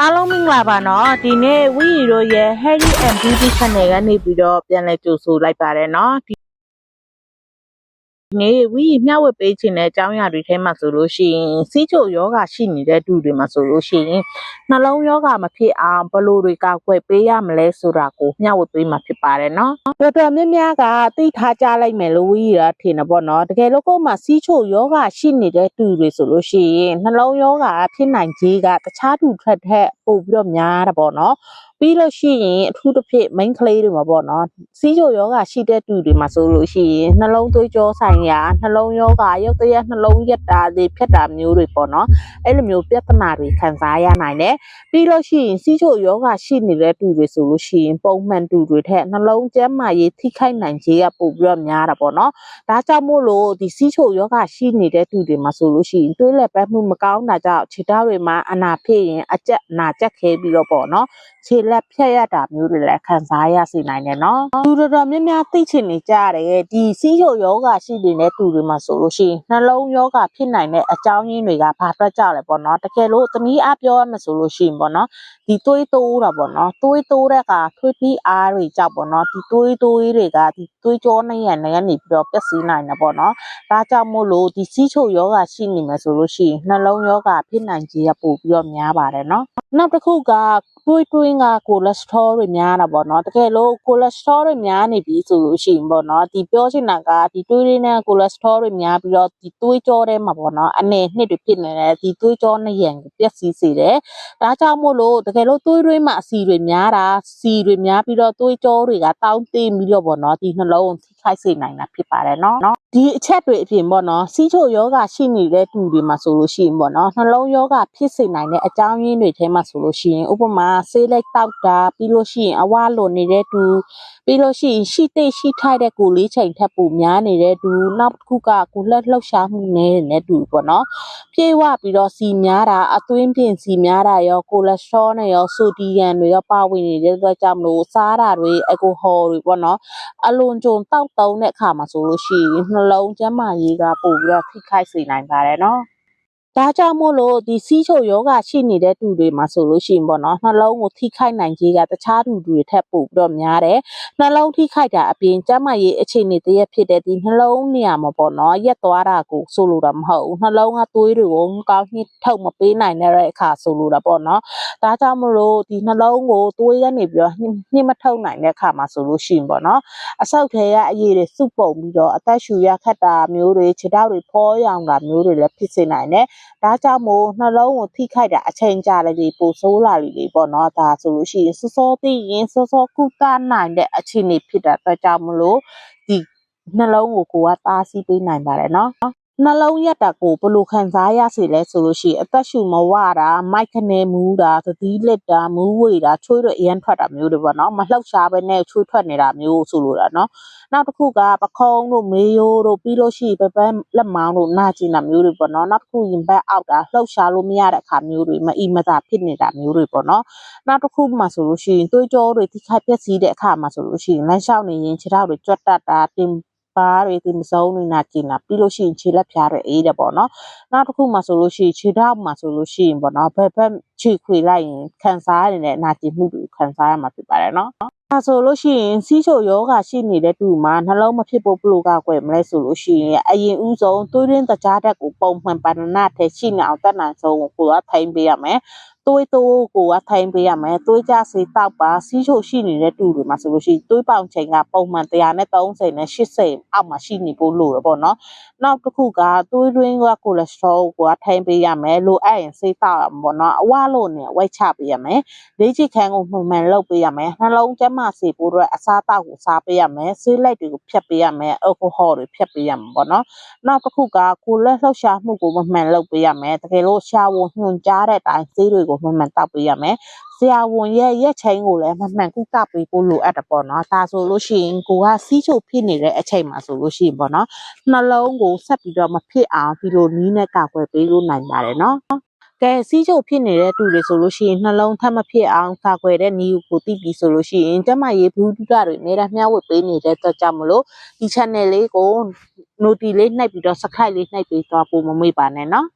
အားလုံးမင်္ဂလာပါနော်ဒီနေ့ဝီရီတို့ရဲ့ Harry and Beauty Channel ကနေပြီးတော့ပြန်လည်ကြိုဆိုလိုက်ပါတယ်နော် ဒီဒီနေ့ဝီရီမျှဝေပေးခြင်းတဲ့အကြောင်းအရာတွေထဲမှာဆိုလို့ရှိရင်စီးချိုယောဂရှိနေတဲ့သူတွေမှာဆိုလို့ရှိရင်နှလုံးယောဂမဖြစ်အောင်ဘယ်လိုတွေကောက်ွယ်ပေးရမလဲဆိုတာကိုမျှဝေပေးမှာဖြစ်ပါတယ်နော်တော်တော်များများကသိထားကြလိုက်မယ်လို့ဝီရီကထင်တယ်ပေါ့နော်တကယ်လို့ကိုယ်မှာစီးချိုယောဂရှိနေတဲ့သူတွေဆိုလို့ရှိရင်နှလုံးယောဂဖြစ်နိုင်ခြင်းကတခြားသူထွက်ထက်ပိုပြီးတော့များတာပေါ့နော်ပြီးလို့ရှိရင်အထူးတစ်ဖြစ် main ကလေးတွေမှာပေါ့နော်စီးချိုယောဂရှိတဲ့တူတွေမှာဆိုလို့ရှိရင်နှလုံးသွေးကြောဆိုင်ရာနှလုံးယောဂရုပ်တရက်နှလုံးရက်တာတွေဖြစ်တာမျိုးတွေပေါ့နော်အဲ့လိုမျိုးပြဿနာတွေခံစားရနိုင်တယ်ပြီးလို့ရှိရင်စီးချိုယောဂရှိနေတဲ့တူတွေဆိုလို့ရှိရင်ပုံမှန်တူတွေထက်နှလုံးကျန်းမာရေးထိခိုက်နိုင်ခြင်းကပိုပြီးတော့များတာပေါ့နော်ဒါကြောင့်မို့လို့ဒီစီးချိုယောဂရှိနေတဲ့တူတွေမှာဆိုလို့ရှိရင်တွေးလက်ပတ်မှုမကောင်းတာကြောင့်ခြေထောက်တွေမှာအနာဖြစ်ရင်အကျက်အနာကျက်ခဲပြီးတော့ပေါ့နော်ခြေလက်ဖြတ်ရတာမျိုးတွေလည်းခံစားရစေနိုင်တယ်နော်။လူတော်တော်များများသိချင်နေကြတယ်ဒီစီးချိုယောဂရှိနေတဲ့သူတွေမှာဆိုလို့ရှိရင်နှလုံးယောဂဖြစ်နိုင်တဲ့အကြောင်းရင်းတွေကဘာအတွက်ကြောင့်လဲပေါ့နော်။တကယ်လို့သမီးအားပြောရမယ်ဆိုလို့ရှိရင်ပေါ့နော်။ဒီသွေးတိုးတာပေါ့နော်။သွေးတိုးတဲ့ကထွေးပြီးအားတွေကြောင့်ပေါ့နော်။ဒီသွေးတိုးတွေကဒီသွေးကြောနဲ့ရနေကနေပြီးတော့ပျက်စီးနိုင်တယ်ပေါ့နော်။ဒါကြောင့်မို့လို့ဒီစီးချိုယောဂရှိနေမယ်ဆိုလို့ရှိရင်နှလုံးယောဂဖြစ်နိုင်ခြင်းကပိုပြီးတော့များပါတယ်နော်။နောက်တစ်ခုကတွေးတွေးကကိုလက်စထရောတွေများတာပေါ့နော်တကယ်လို့ကိုလက်စထရောတွေများနေပြီဆိုလို့ရှိရင်ပေါ့နော်ဒီပြောချင်တာကဒီတွေးတွေနဲ့ကိုလက်စထရောတွေများပြီးတော့ဒီတွေးကြောထဲမှာပေါ့နော်အနေနှစ်တွေဖြစ်နေတယ်ဒီတွေးကြောနဲ့ရံကိုပျက်စီးစေတယ်ဒါကြောင့်မို့လို့တကယ်လို့တွေးတွေမှာအစီတွေများတာစီတွေများပြီးတော့တွေးကြောတွေကတောင်းတင်းပြီးတော့ပေါ့နော်ဒီနှလုံးကိုထိခိုက်စေနိုင်တာဖြစ်ပါတယ်နော်နော် ဒီအချက်တွေအပြင်ပေါ့နော်စီးချိုယောဂရှိနေတဲ့သူတွေမှာဆိုလို့ရှိရင်ပေါ့နော်နှလုံးယောဂဖြစ်စေနိုင်တဲ့အကြောင်းရင်းတွေထဲမှာဆိုလို့ရှိရင်ဥပမာဆေးလိုက်တောက်တာပြီးလို့ရှိရင်အဝါလွန်နေတဲ့သူပြီးလို့ရှိရင်ရှိသိရှိထိုက်တဲ့ကိုယ်လေးချိန်ထပ်ပူများနေတဲ့သူနောက်တစ်ခုကကိုယ်လက်လှုပ်ရှားမှုနည်းနေတဲ့သူပေါ့နော်ပြေဝပြီးတော့စီများတာအသွင်းပြင်စီများတာရောကိုလက်စထရောနဲ့ရောဆိုဒီယမ်တွေရောပါဝင်နေတဲ့အတွက်ကြောင့်မလို့စားတာတွေအကိုဟော်တွေပေါ့နော်အလွန်ကြုံတောက်တုံးတဲ့အခါမှာဆိုလို့ရှိရင်နှလုံးကျန်းမာရေးကပို့ပြီးတော့ထိခိုက်စေနိုင်ပါတယ်နော် ဒါကြောင့်မို့လို့ဒီစီးချိုယောဂရှိနေတဲ့သူတွေမှာဆိုလို့ရှိရင်ပေါ့နော်နှလုံးကိုထိခိုက်နိုင်ခြင်းကတခြားသူတွေထက်ပိုပြီးတော့များတယ်နှလုံးထိခိုက်တာအပြင်ကျန်းမာရေးအခြေအနေတရက်ဖြစ်တဲ့ဒီနှလုံးနေရာမှာပေါ့နော်ရက်သွားတာကိုဆိုလိုတာမဟုတ်ဘူးနှလုံးကသွေးတွေကိုကောင်းညှစ်ထုတ်မပေးနိုင်တဲ့အခါဆိုလိုတာပေါ့နော်ဒါကြောင့်မို့လို့ဒီနှလုံးကိုသွေးကနေပြီးတော့ညှစ်ညှစ်မထုတ်နိုင်တဲ့အခါမှာဆိုလို့ရှိရင်ပေါ့နော်အဆုတ်ထဲကအရည်တွေစုပုံပြီးတော့အသက်ရှူရခက်တာမျိုးတွေခြေထောက်တွေဖောရောင်တာမျိုးတွေလည်းဖြစ်စေနိုင်တယ်။ဒါကြောင့်မို့နှလုံးကိုထိခိုက်တာအချိန်ကြာလေဒီပိုဆိုးလာလေလေပေါ့နော်။ဒါဆိုလို့ရှိရင်စောစောသိရင်စောစောကုသနိုင်တဲ့အခြေအနေဖြစ်တာအတွက်ကြောင့်မလို့ဒီနှလုံးကိုကိုကတားဆီးပေးနိုင်ပါတယ်နော်။ နှလုံးရက်တာကိုဘယ်လိုခံစားရစေလဲဆိုလို့ရှိရင်အသက်ရှူမဝတာမိုက်ခနဲမူးတာသတိလက်တာမူးဝေတာချွေးတွေအရန်ထွက်တာမျိုးတွေပေါ့နော်မလှုပ်ရှားပဲနဲ့ချွေးထွက်နေတာမျိုးဆိုလိုတာနော်နောက်တစ်ခုကပခုံးတို့မေယိုးတို့ပြီးလို့ရှိရင်ပပန်းလက်မောင်းတို့နာကျင်တာမျိုးတွေပေါ့နော်နောက်တစ်ခုရင်ဘတ်အောက်တာလှုပ်ရှားလို့မရတဲ့အခါမျိုးတွေမအီမသာဖြစ်နေတာမျိုးတွေပေါ့နော်နောက်တစ်ခုမှဆိုလို့ရှိရင်သွေးကြောတွေထိခိုက်ပျက်စီးတဲ့အခါမှာဆိုလို့ရှိရင်လမ်းလျှောက်နေရင်ခြေထောက်တွေကြွတ်တက်တာတင် ပါတွေတင်မစုံနေနာကျင်တာပြီးလို့ရှိရင်ခြေလက်ဖြားတွေအေးတယ်ပေါ့နော်နောက်တစ်ခုမှဆိုလို့ရှိရင်ခြေထောက်မှဆိုလို့ရှိရင်ပေါ့နော်ဘက်ဘက်ခြေခွေလိုက်ရင်ခံစားရတဲ့နာကျင်မှုတွေခံစားရမှာဖြစ်ပါတယ်နော်ဒါဆိုလို့ရှိရင်စီးချိုယောဂရှိနေတဲ့သူမှာနှလုံးမဖြစ်ဖို့ဘလို့ကကွယ်မလဲဆိုလို့ရှိရင်အရင်ဦးဆုံးသွေးရင်းတကြားတက်ကိုပုံမှန်ပါဏနာထဲရှိနေအောင်တက်နိုင်ဆုံးကိုကထိုင်ပေးရမယ် သွေးတိုးကိုကထိုင်ပေးရမယ်သွေးကြစေးတောက်ပါစီးချိုရှိနေတဲ့တူတွေမှာဆိုလို့ရှိရင်သွေးပေါင်ချိန်ကပုံမှန်130နဲ့80အောက်မှာရှိနေဖို့လိုတယ်ပေါ့နော်နောက်တစ်ခုကသွေးရင်းကကိုလက်စထရောကိုကထိုင်ပေးရမယ်လိုအပ်ရင်စေးတောက်ရမှာပေါ့နော်အဝလို့နေဝိုက်ချပေးရမယ်လေးချီခန်းကိုမှန်မှန်လုပ်ပေးရမယ်နှလုံးကျန်းမာစေဖို့အတွက်အစားအသောက်ကိုစားပေးရမယ်ဆေးလိုက်တွေကိုဖြတ်ပေးရမယ်အယ်ကိုဟော်တွေဖြတ်ပေးရမှာပေါ့နော်နောက်တစ်ခုကကိုယ်လက်လှုပ်ရှားမှုကိုမှန်မှန်လုပ်ပေးရမယ်တကယ်လို့ရှားဝန်ညွှန်ကြားတဲ့အတိုင်းဆေးတွေကိုကိုမှန်မှန်တောက်ပေးရမယ်ဆရာဝန်ရဲ့ရက်ချိန်ကိုလည်းမမှန်ကုသပေးဖို့လိုအပ်တယ်ပေါ့နော်။ဒါဆိုလို့ရှိရင်ကိုကစီးချုပ်ဖြစ်နေတဲ့အချိန်မှာဆိုလို့ရှိရင်ပေါ့နော်။နှလုံးကိုဆက်ပြီးတော့မဖြစ်အောင်ဒီလိုနီးနဲ့ကာကွယ်ပေးလို့နိုင်ပါတယ်နော်။ကဲစီးချုပ်ဖြစ်နေတဲ့သူတွေဆိုလို့ရှိရင်နှလုံးထပ်မဖြစ်အောင်ကာကွယ်တဲ့နည်းကိုသိပြီဆိုလို့ရှိရင်ကျမရေးဘူးဒုတာတွေနေတာမျှဝေပေးနေတဲ့အတွက်ကြောင့်မလို့ဒီ channel လေးကို notification လေးနှိပ်ပြီးတော့ subscribe လေးနှိပ်ပေးသွားဖို့မမေ့ပါနဲ့နော်